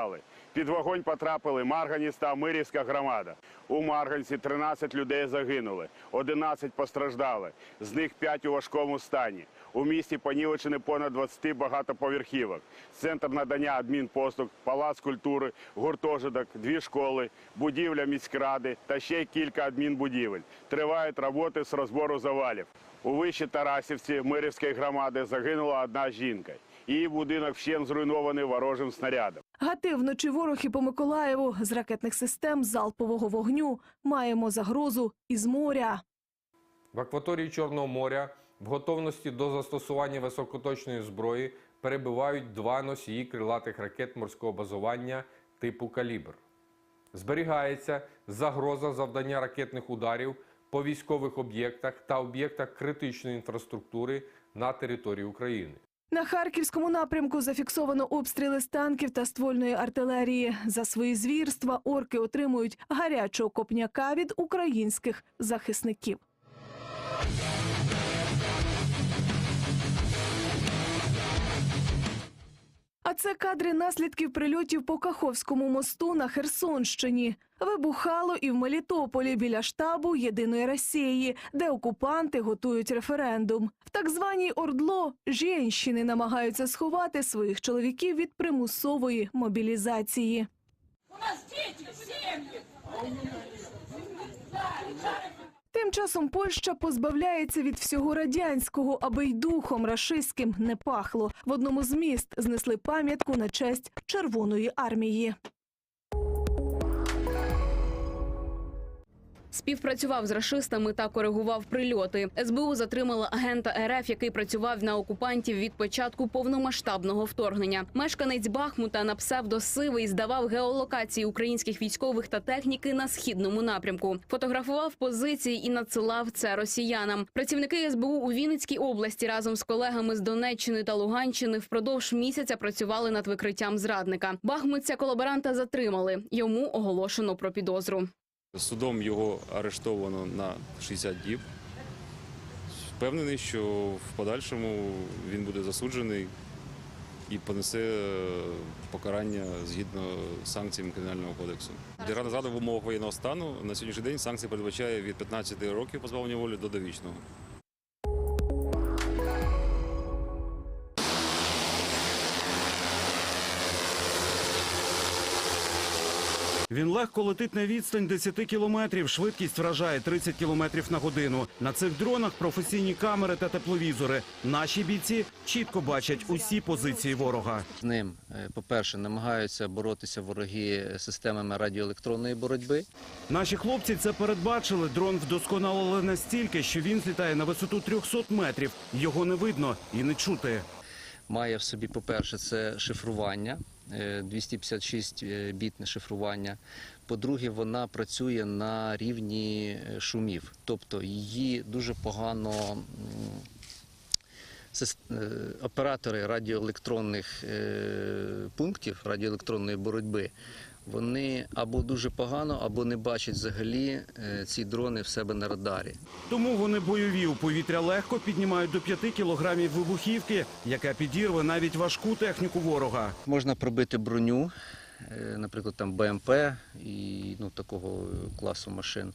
впали. Під вогонь потрапили Марганець та Мирівська громада. У Марганці 13 людей загинули, 11 постраждали, з них 5 у важкому стані. У місті понівечені понад 20 багатоповерхівок. Центр надання адмінпослуг, палац культури, гуртожиток, дві школи, будівля міськради та ще кілька адмінбудівель. Тривають роботи з розбору завалів. У вищій Тарасівці Мирівської громади загинула одна жінка. Її будинок вщент зруйнований ворожим снарядом. Гатив вночі ворог і по Миколаєву з ракетних систем залпового вогню. Маємо загрозу із моря. В акваторії Чорного моря в готовності до застосування високоточної зброї перебувають два носії крилатих ракет морського базування типу Калібр. Зберігається загроза завдання ракетних ударів по військових об'єктах та об'єктах критичної інфраструктури на території України. На харківському напрямку зафіксовано обстріли з танків та ствольної артилерії. За свої звірства орки отримують гарячого копняка від українських захисників. А це кадри наслідків прильотів по Каховському мосту на Херсонщині. Вибухало і в Мелітополі біля штабу Єдиної Росії, де окупанти готують референдум. В так званій Ордло жінщини намагаються сховати своїх чоловіків від примусової мобілізації. У нас дети, семьи. Тим часом Польща позбавляється від всього радянського, аби й духом рашистським не пахло. В одному з міст знесли пам'ятку на честь Червоної армії. Співпрацював з рашистами та коригував прильоти. СБУ затримала агента РФ, який працював на окупантів від початку повномасштабного вторгнення. Мешканець Бахмута на псевдо Сивий здавав геолокації українських військових та техніки на східному напрямку. Фотографував позиції і надсилав це росіянам. Працівники СБУ у Вінницькій області разом з колегами з Донеччини та Луганщини впродовж місяця працювали над викриттям зрадника. Бахмутця колаборанта затримали. Йому оголошено про підозру. Судом його арештовано на 60 діб. Впевнений, що в подальшому він буде засуджений і понесе е, покарання згідно з санкціями Кримінального кодексу. Державна зрада в умовах воєнного стану на сьогоднішній день санкції передбачає від 15 років позбавлення волі до довічного. Він легко летить на відстань 10 кілометрів. Швидкість вражає 30 кілометрів на годину. На цих дронах професійні камери та тепловізори. Наші бійці чітко бачать усі позиції ворога. З ним, е, по-перше, намагаються боротися вороги системами радіоелектронної боротьби. Наші хлопці це передбачили. Дрон вдосконалили настільки, що він злітає на висоту 300 метрів. Його не видно і не чути. Має в собі, по-перше, це шифрування, е, 256 бітне шифрування. По-друге, вона працює на рівні е, шумів, тобто її дуже погано. е, Оператори радіоелектронних е, пунктів радіоелектронної боротьби вони або дуже погано, або не бачать взагалі е, ці дрони в себе на радарі. Тому вони бойові у повітря легко піднімають до 5 кілограмів вибухівки, яка підірве навіть важку техніку ворога. Можна пробити броню, е, наприклад, там БМП і ну, такого класу машин.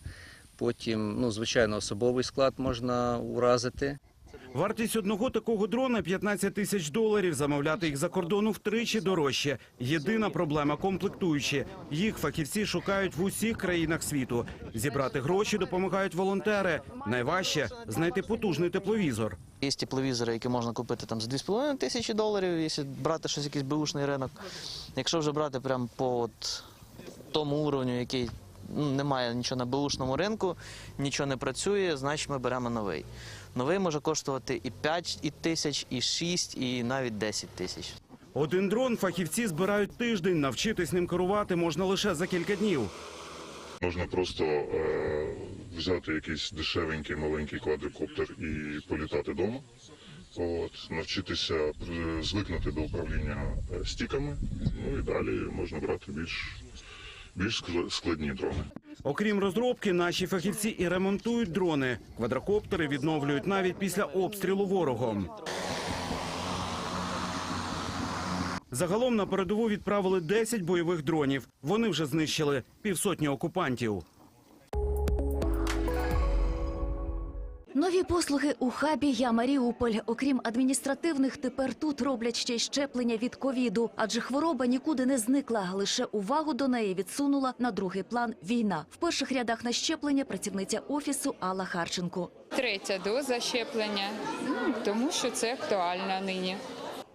Потім, ну, звичайно, особовий склад можна уразити. Вартість одного такого дрона 15 тисяч доларів. Замовляти їх за кордону втричі дорожче. Єдина проблема комплектуючі. Їх фахівці шукають в усіх країнах світу. Зібрати гроші допомагають волонтери. Найважче знайти потужний тепловізор. Є тепловізори, які можна купити там за 2,5 тисячі доларів, якщо брати щось якийсь беушний ринок. Якщо вже брати прямо по от тому уровню, який ну, немає нічого на беушному ринку, нічого не працює, значить ми беремо новий. Новий може коштувати і 5 і тисяч, і 6, і навіть 10 тисяч. Один дрон фахівці збирають тиждень. Навчитись ним керувати можна лише за кілька днів. Можна просто е, взяти якийсь дешевенький маленький квадрокоптер і політати вдома. От, навчитися е, звикнути до управління е, стіками. Ну і далі можна брати більш, більш складні дрони. Окрім розробки, наші фахівці і ремонтують дрони. Квадрокоптери відновлюють навіть після обстрілу ворогом. Загалом на передову відправили 10 бойових дронів. Вони вже знищили півсотні окупантів. Нові послуги у хабі Я Маріуполь. Окрім адміністративних, тепер тут роблять ще й щеплення від ковіду, адже хвороба нікуди не зникла. Лише увагу до неї відсунула на другий план війна. В перших рядах на щеплення працівниця офісу Алла Харченко. Третя доза щеплення, ну, тому що це актуально нині.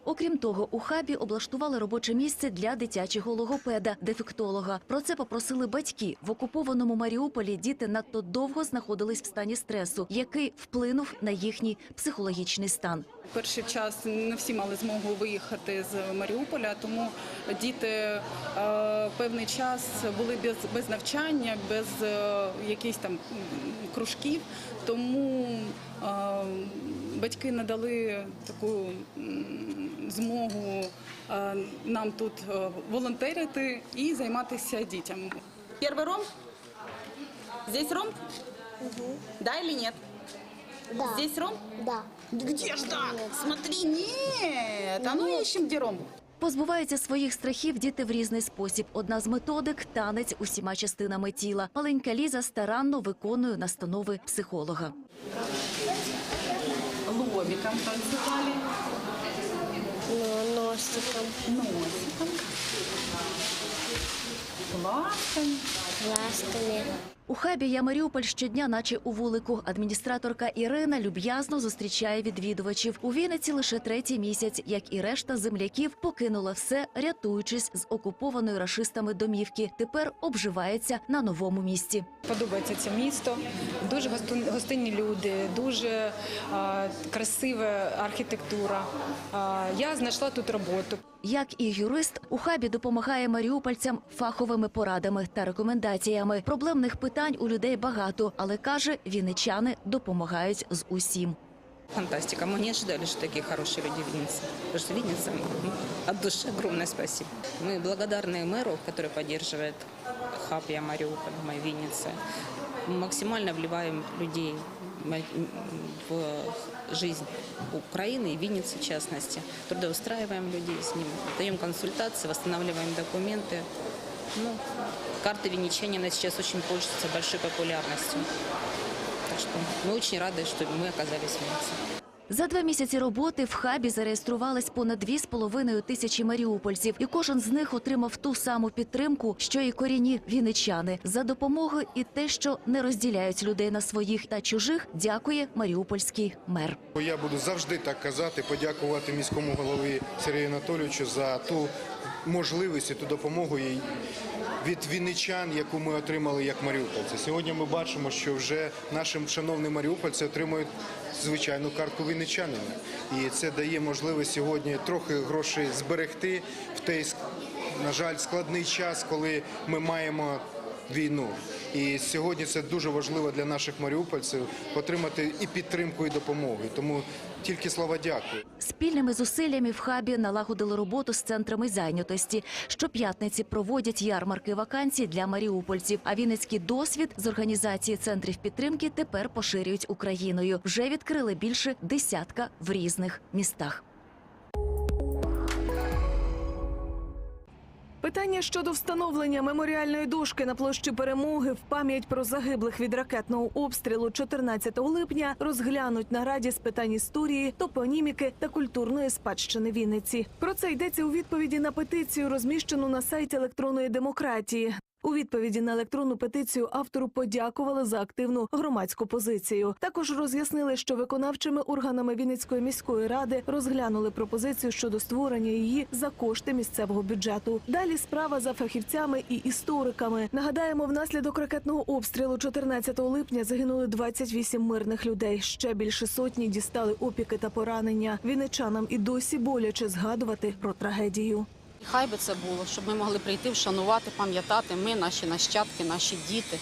Окрім того, у хабі облаштували робоче місце для дитячого логопеда, дефектолога. Про це попросили батьки. В окупованому Маріуполі діти надто довго знаходились в стані стресу, який вплинув на їхній психологічний стан. Перший час не всі мали змогу виїхати з Маріуполя, тому діти е, певний час були без, без навчання, без е, якихось там кружків. Тому е, батьки надали таку змогу е, нам тут е, волонтерити і займатися дітям. Перший ромб? Здесь ромб? Да или нет? Да. Здесь ромб? Да. Где ж так? Смотри, нет. А ну ищем, где ромб. Позбуваються своїх страхів діти в різний спосіб. Одна з методик танець усіма частинами тіла. Маленька Ліза старанно виконує настанови психолога. Лобиком танцевали, Ну, носиком, носиком, лапками. ласками. У хабі Я Маріуполь щодня, наче у вулику. Адміністраторка Ірина люб'язно зустрічає відвідувачів. У Вінниці лише третій місяць, як і решта земляків, покинула все, рятуючись з окупованої рашистами домівки. Тепер обживається на новому місці. Подобається це місто, дуже гостин- гостинні люди, дуже а, красива архітектура. А, я знайшла тут роботу. Як і юрист, у хабі допомагає маріупольцям фаховими порадами та рекомендаціями. Проблемних питань у людей багато, але каже, вінничани допомагають з усім. Фантастика. Мы не ожидали, что такие хорошие люди в Виннице. Потому что Винница, ну, от души огромное спасибо. Мы благодарны мэру, который поддерживает хаб «Я Мариуполь», «Мы Винница». Мы максимально вливаем людей в жизнь Украины и Винницы в частности. Трудоустраиваем людей с ним, даем консультации, восстанавливаем документы. Ну, карта винничанина сейчас очень пользуется большой популярностью. Так что мы очень рады, что мы оказались в Виннице. За два місяці роботи в хабі зареєструвались понад дві з половиною тисячі маріупольців, і кожен з них отримав ту саму підтримку, що і корінні вінничани. За допомогою і те, що не розділяють людей на своїх та чужих, дякує маріупольський мер. Я буду завжди так казати, подякувати міському голові Сергію Анатолійовичу за ту можливість і ту допомогу їй від вінничан, яку ми отримали як маріупольці. Сьогодні ми бачимо, що вже наші шановні маріупольці отримують звичайну картку вінничанина. І це дає можливість сьогодні трохи грошей зберегти в той, на жаль, складний час, коли ми маємо війну. І сьогодні це дуже важливо для наших маріупольців отримати і підтримку, і допомогу. Тому тільки слова дякую. Спільними зусиллями в хабі налагодили роботу з центрами зайнятості. Щоп'ятниці проводять ярмарки вакансій для маріупольців. А вінницький досвід з організації центрів підтримки тепер поширюють Україною. Вже відкрили більше десятка в різних містах. Питання щодо встановлення меморіальної дошки на площі перемоги в пам'ять про загиблих від ракетного обстрілу 14 липня розглянуть на раді з питань історії, топоніміки та культурної спадщини Вінниці. Про це йдеться у відповіді на петицію, розміщену на сайті електронної демократії. У відповіді на електронну петицію автору подякували за активну громадську позицію. Також роз'яснили, що виконавчими органами Вінницької міської ради розглянули пропозицію щодо створення її за кошти місцевого бюджету. Далі справа за фахівцями і істориками. Нагадаємо, внаслідок ракетного обстрілу 14 липня загинули 28 мирних людей. Ще більше сотні дістали опіки та поранення. Вінничанам і досі боляче згадувати про трагедію. Хай би це було, щоб ми могли прийти, вшанувати, пам'ятати ми, наші нащадки, наші діти.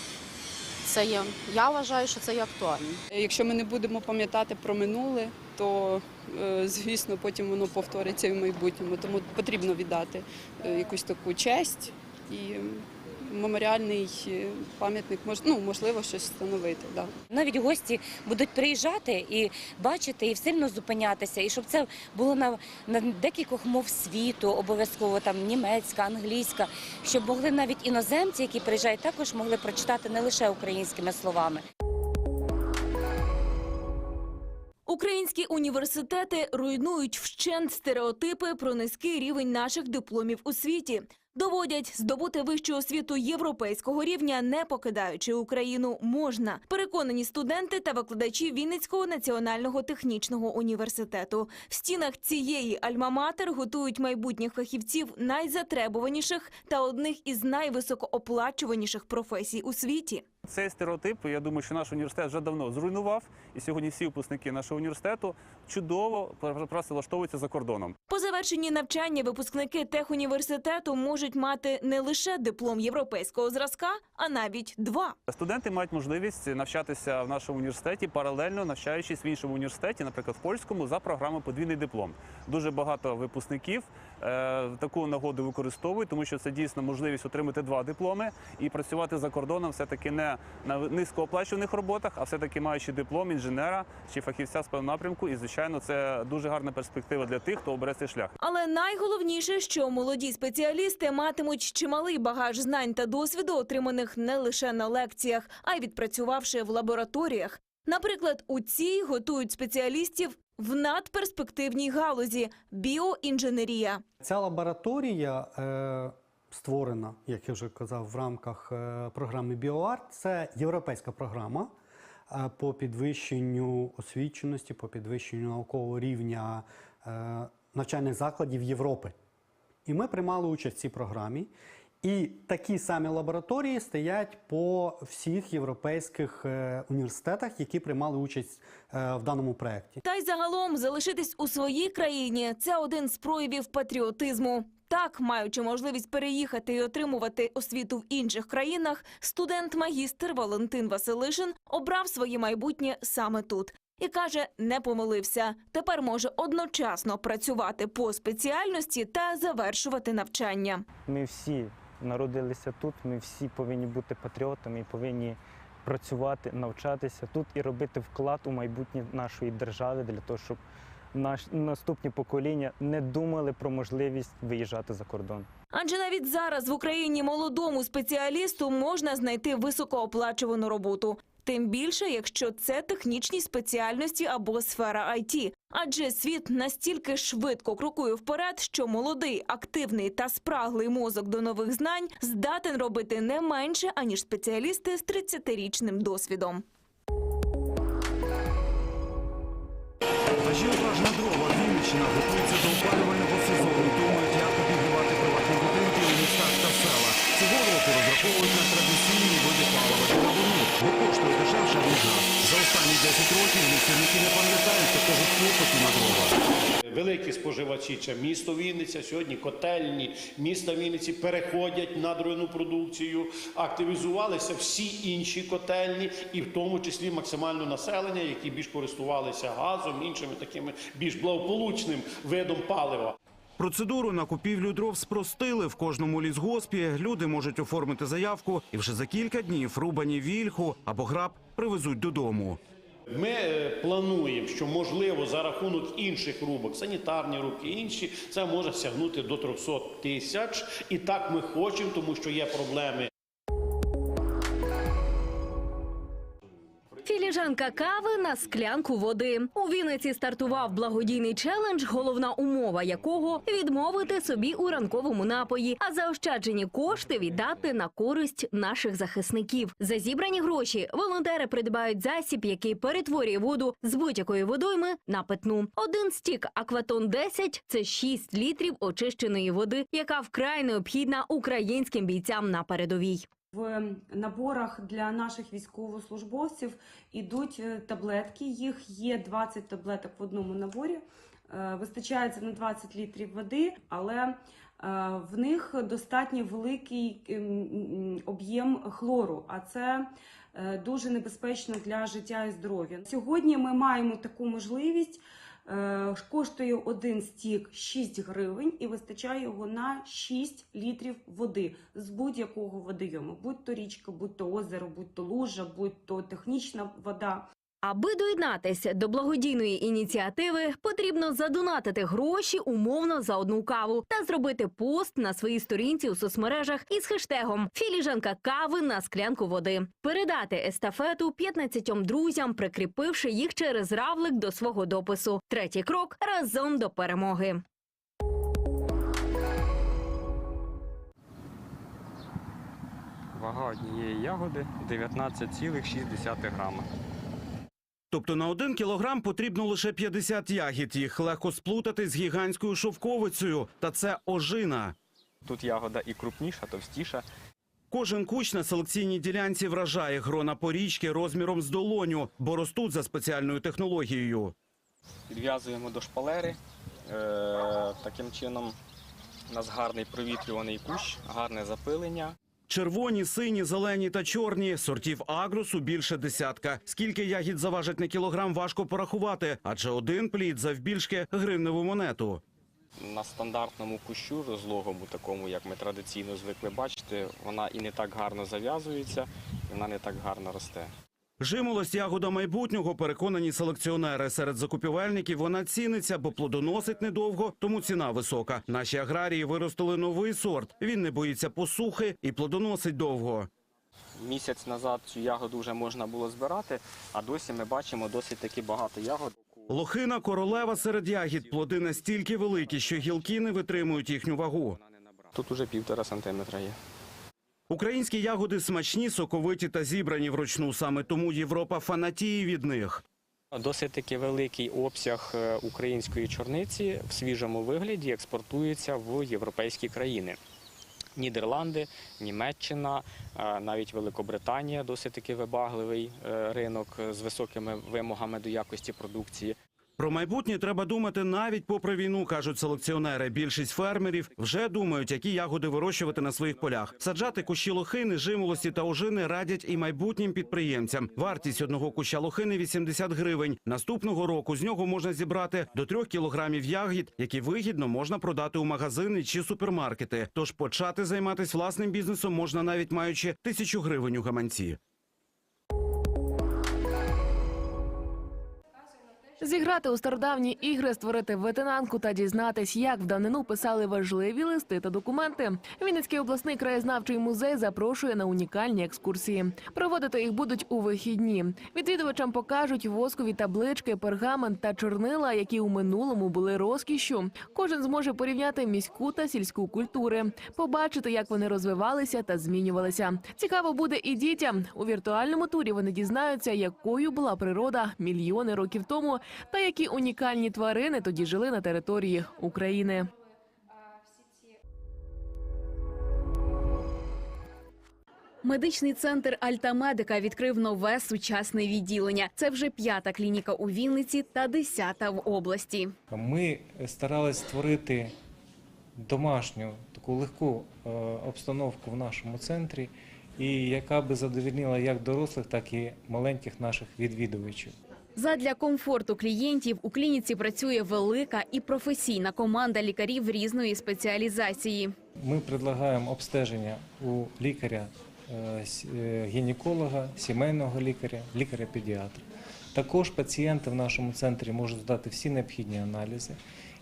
Це є, я вважаю, що це є актуально. Якщо ми не будемо пам'ятати про минуле, то е, звісно потім воно повториться і в майбутньому. Тому потрібно віддати е, якусь таку честь і меморіальний е, пам'ятник ну, можливо щось встановити. Да. Навіть гості будуть приїжджати і бачити, і сильно зупинятися, і щоб це було на, на декількох мов світу, обов'язково там німецька, англійська, щоб могли навіть іноземці, які приїжджають, також могли прочитати не лише українськими словами. Українські університети руйнують вщент стереотипи про низький рівень наших дипломів у світі. Доводять, здобути вищу освіту європейського рівня, не покидаючи Україну, можна. Переконані студенти та викладачі Вінницького національного технічного університету. В стінах цієї альма-матер готують майбутніх фахівців найзатребуваніших та одних із найвисокооплачуваніших професій у світі. Цей стереотип, я думаю, що наш університет вже давно зруйнував, і сьогодні всі випускники нашого університету чудово працевлаштовуються за кордоном. По завершенні навчання випускники техуніверситету можуть мати не лише диплом європейського зразка, а навіть два. Студенти мають можливість навчатися в нашому університеті паралельно навчаючись в іншому університеті, наприклад, в польському, за програмою подвійний диплом. Дуже багато випускників таку нагоду використовують, тому що це дійсно можливість отримати два дипломи і працювати за кордоном все таки не на низькооплачуваних роботах, а все таки маючи диплом інженера чи фахівця з певного напрямку. І звичайно, це дуже гарна перспектива для тих, хто обере цей шлях. Але найголовніше, що молоді спеціалісти матимуть чималий багаж знань та досвіду, отриманих не лише на лекціях, а й відпрацювавши в лабораторіях. Наприклад, у цій готують спеціалістів в надперспективній галузі біоінженерія. Ця лабораторія е, створена, як я вже казав, в рамках е, програми BioArt. Це європейська програма е, по підвищенню освіченості, по підвищенню наукового рівня е, навчальних закладів Європи. І ми приймали участь в цій програмі. І такі самі лабораторії стоять по всіх європейських е, університетах, які приймали участь е, в даному проєкті. Та й загалом залишитись у своїй країні це один з проявів патріотизму. Так, маючи можливість переїхати і отримувати освіту в інших країнах, студент-магістр Валентин Василишин обрав своє майбутнє саме тут. І каже, не помилився. Тепер може одночасно працювати по спеціальності та завершувати навчання. Ми всі народилися тут, ми всі повинні бути патріотами повинні працювати, навчатися тут і робити вклад у майбутнє нашої держави для того, щоб наш наступні покоління не думали про можливість виїжджати за кордон. Адже навіть зараз в Україні молодому спеціалісту можна знайти високооплачувану роботу. Тим більше, якщо це технічні спеціальності або сфера IT. Адже світ настільки швидко крокує вперед, що молодий, активний та спраглий мозок до нових знань здатен робити не менше, аніж спеціалісти з 30-річним досвідом. Ажіотажна дрова Вінниччина готується до опалювального сезону. Думають, як обігрівати приватні будинки у містах та селах. Цього року розраховують на традиційні види палива для вогню, бо коштує дешевше, ніж газ. За останні 10 років лісівники не пам'ятають такого попиту на дрова. Великі споживачі це місто Вінниця. Сьогодні котельні міста Вінниці переходять на дровяну продукцію. Активізувалися всі інші котельні, і в тому числі максимально населення, які більш користувалися газом, іншими такими більш благополучним видом палива. Процедуру на купівлю дров спростили. В кожному лісгоспі люди можуть оформити заявку і вже за кілька днів рубані вільху або граб привезуть додому. Ми е, плануємо, що можливо за рахунок інших рубок, санітарні рубки, інші, це може сягнути до 300 тисяч. І так ми хочемо, тому що є проблеми Філіжанка кави на склянку води. У Вінниці стартував благодійний челендж, головна умова якого відмовити собі у ранковому напої, а заощаджені кошти віддати на користь наших захисників. За зібрані гроші волонтери придбають засіб, який перетворює воду з будь-якої водойми на питну. Один стік Акватон 10 – це 6 літрів очищеної води, яка вкрай необхідна українським бійцям на передовій. В наборах для наших військовослужбовців ідуть е, таблетки. Їх є 20 таблеток в одному наборі. Е, Вистачається на 20 літрів води, але е, в них достатньо великий об'єм хлору, а це дуже небезпечно для життя і здоров'я. Сьогодні ми маємо таку можливість Коштує один стік 6 гривень і вистачає його на 6 літрів води з будь-якого водойому, будь то річка, будь то озеро, будь то лужа, будь то технічна вода. Аби доєднатися до благодійної ініціативи, потрібно задонатити гроші умовно за одну каву та зробити пост на своїй сторінці у соцмережах із хештегом Філіжанка кави на склянку води. Передати естафету 15 друзям, прикріпивши їх через равлик до свого допису. Третій крок разом до перемоги. Вага однієї ягоди 19,6 грама. Тобто на один кілограм потрібно лише 50 ягід. Їх легко сплутати з гігантською шовковицею. Та це ожина. Тут ягода і крупніша, товстіша. Кожен кущ на селекційній ділянці вражає грона порічки розміром з долоню, бо ростуть за спеціальною технологією. Підв'язуємо до шпалери. Е, таким чином у нас гарний провітрюваний кущ, гарне запилення. Червоні, сині, зелені та чорні сортів агрусу більше десятка. Скільки ягід заважить на кілограм, важко порахувати, адже один плід завбільшки гривневу монету. На стандартному кущу розлогому, такому як ми традиційно звикли бачити, вона і не так гарно зав'язується, і вона не так гарно росте. Жимолость ягода майбутнього переконані селекціонери. Серед закупівельників вона ціниться, бо плодоносить недовго, тому ціна висока. Наші аграрії виростили новий сорт. Він не боїться посухи і плодоносить довго. Місяць назад цю ягоду вже можна було збирати, а досі ми бачимо досить таки багато ягод. Лохина королева серед ягід. Плоди настільки великі, що гілки не витримують їхню вагу. Тут уже півтора сантиметра є. Українські ягоди смачні, соковиті та зібрані вручну. Саме тому Європа фанатіє від них. Досить таки великий обсяг е, української чорниці в свіжому вигляді експортується в європейські країни. Нідерланди, Німеччина, е, навіть Великобританія досить таки вибагливий е, ринок з високими вимогами до якості продукції. Про майбутнє треба думати навіть попри війну, кажуть селекціонери. Більшість фермерів вже думають, які ягоди вирощувати на своїх полях. Саджати кущі лохини, жимолості та ожини радять і майбутнім підприємцям. Вартість одного куща лохини 80 гривень. Наступного року з нього можна зібрати до трьох кілограмів ягід, які вигідно можна продати у магазини чи супермаркети. Тож почати займатися власним бізнесом можна навіть маючи тисячу гривень у гаманці. Зіграти у стародавні ігри, створити ветенанку та дізнатись, як в давнину писали важливі листи та документи. Вінницький обласний краєзнавчий музей запрошує на унікальні екскурсії. Проводити їх будуть у вихідні. Відвідувачам покажуть воскові таблички, пергамент та чорнила, які у минулому були розкішшю. Кожен зможе порівняти міську та сільську культури, побачити, як вони розвивалися та змінювалися. Цікаво буде і дітям. У віртуальному турі вони дізнаються, якою була природа мільйони років тому, та які унікальні тварини тоді жили на території України. Медичний центр Альтамедика відкрив нове сучасне відділення. Це вже п'ята клініка у Вінниці та десята в області. Ми старалися створити домашню таку легку е, обстановку в нашому центрі, і яка би задовільнила як дорослих, так і маленьких наших відвідувачів. Задля комфорту клієнтів у клініці працює велика і професійна команда лікарів різної спеціалізації. Ми предлагаємо обстеження у лікаря, е, е, гінеколога, сімейного лікаря, лікаря-педіатра. Також пацієнти в нашому центрі можуть здати всі необхідні аналізи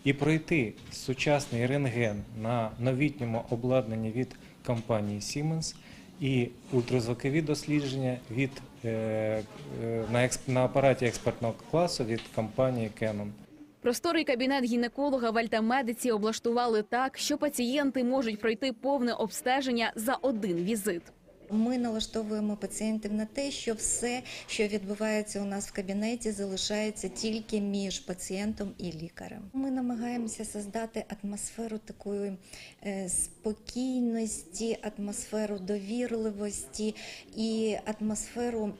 і пройти сучасний рентген на новітньому обладнанні від компанії Siemens і ультразвукові дослідження від, е, е, на, на апараті експертного класу від компанії Canon. Просторий кабінет гінеколога в Альтамедиці облаштували так, що пацієнти можуть пройти повне обстеження за один візит. Ми налаштовуємо пацієнтів на те, що все, що відбувається у нас в кабінеті, залишається тільки між пацієнтом і лікарем. Ми намагаємося создати атмосферу такої е, спокійності, атмосферу довірливості і атмосферу,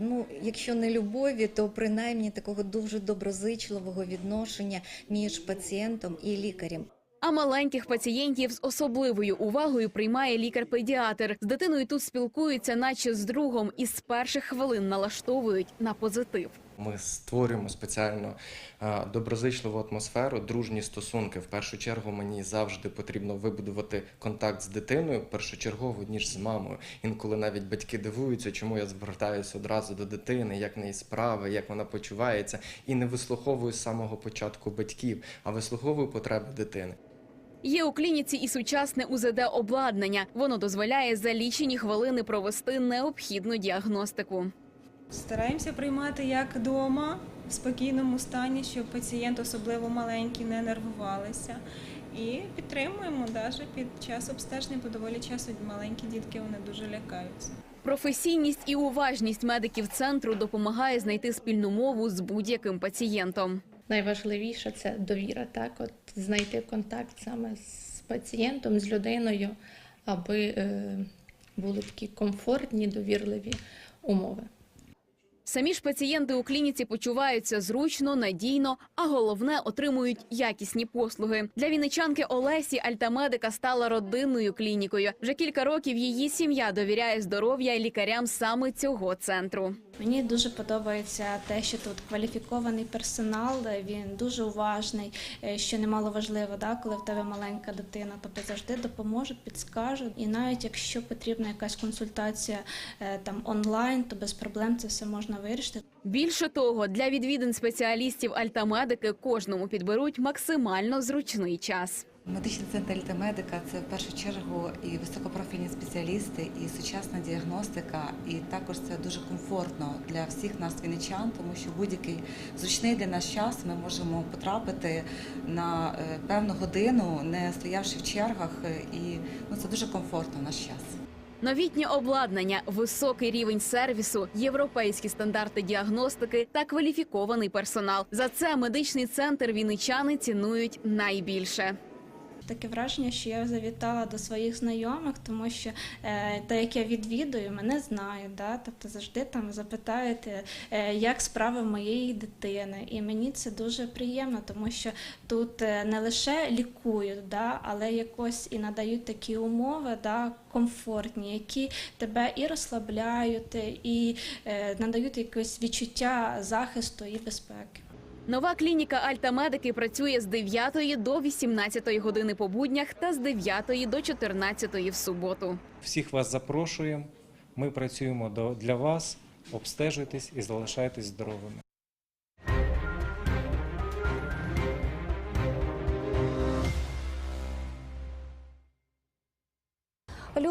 ну, якщо не любові, то принаймні такого дуже доброзичливого відношення між пацієнтом і лікарем. А маленьких пацієнтів з особливою увагою приймає лікар-педіатр. З дитиною тут спілкуються, наче з другом, і з перших хвилин налаштовують на позитив. Ми створюємо спеціально е, доброзичливу атмосферу, дружні стосунки. В першу чергу мені завжди потрібно вибудувати контакт з дитиною, першочергово ніж з мамою. Інколи навіть батьки дивуються, чому я звертаюся одразу до дитини, як в неї справи, як вона почувається, і не вислуховую з самого початку батьків, а вислуховую потреби дитини. Є у клініці і сучасне УЗД обладнання. Воно дозволяє за лічені хвилини провести необхідну діагностику. Стараємося приймати як вдома в спокійному стані, щоб пацієнт, особливо маленький, не нервувалися. І підтримуємо навіть під час обстеження, бо доволі часто маленькі дітки вони дуже лякаються. Професійність і уважність медиків центру допомагає знайти спільну мову з будь-яким пацієнтом. Найважливіше це довіра, так от знайти контакт саме з пацієнтом, з людиною, аби е, були такі комфортні, довірливі умови. Самі ж пацієнти у клініці почуваються зручно, надійно, а головне отримують якісні послуги. Для вінничанки Олесі Альтамедика стала родинною клінікою. Вже кілька років її сім'я довіряє здоров'я лікарям саме цього центру. Мені дуже подобається те, що тут кваліфікований персонал, він дуже уважний, е, що немало важливо, да, коли в тебе маленька дитина, тобто завжди допоможуть, підскажуть. І навіть якщо потрібна якась консультація е, там онлайн, то без проблем це все можна вирішити. Більше того, для відвідин спеціалістів Альтамедики кожному підберуть максимально зручний час. Медичний центр Альтамедика це в першу чергу і високопрофільні спеціалісти, і сучасна діагностика, і також це дуже комфортно для всіх нас, вінничан, тому що будь-який зручний для нас час ми можемо потрапити на е, певну годину, не стоявши в чергах, е, і ну це дуже комфортно в наш час. Новітнє обладнання, високий рівень сервісу, європейські стандарти діагностики та кваліфікований персонал. За це медичний центр вінничани цінують найбільше. Таке враження, що я завітала до своїх знайомих, тому що е, те, як я відвідую, мене знають. Да? Тобто завжди там запитають, е, як справи моєї дитини. І мені це дуже приємно, тому що тут е, не лише лікують, да? але якось і надають такі умови, да? комфортні, які тебе і розслабляють, і е, надають якесь відчуття захисту і безпеки. Нова клініка Альта Медики працює з 9 до 18 години по буднях та з 9 до 14 в суботу. Всіх вас запрошуємо. Ми працюємо для вас. Обстежуйтесь і залишайтесь здоровими.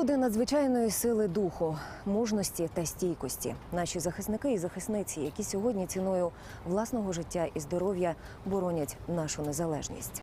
Люди надзвичайної сили духу, мужності та стійкості. Наші захисники і захисниці, які сьогодні ціною власного життя і здоров'я боронять нашу незалежність.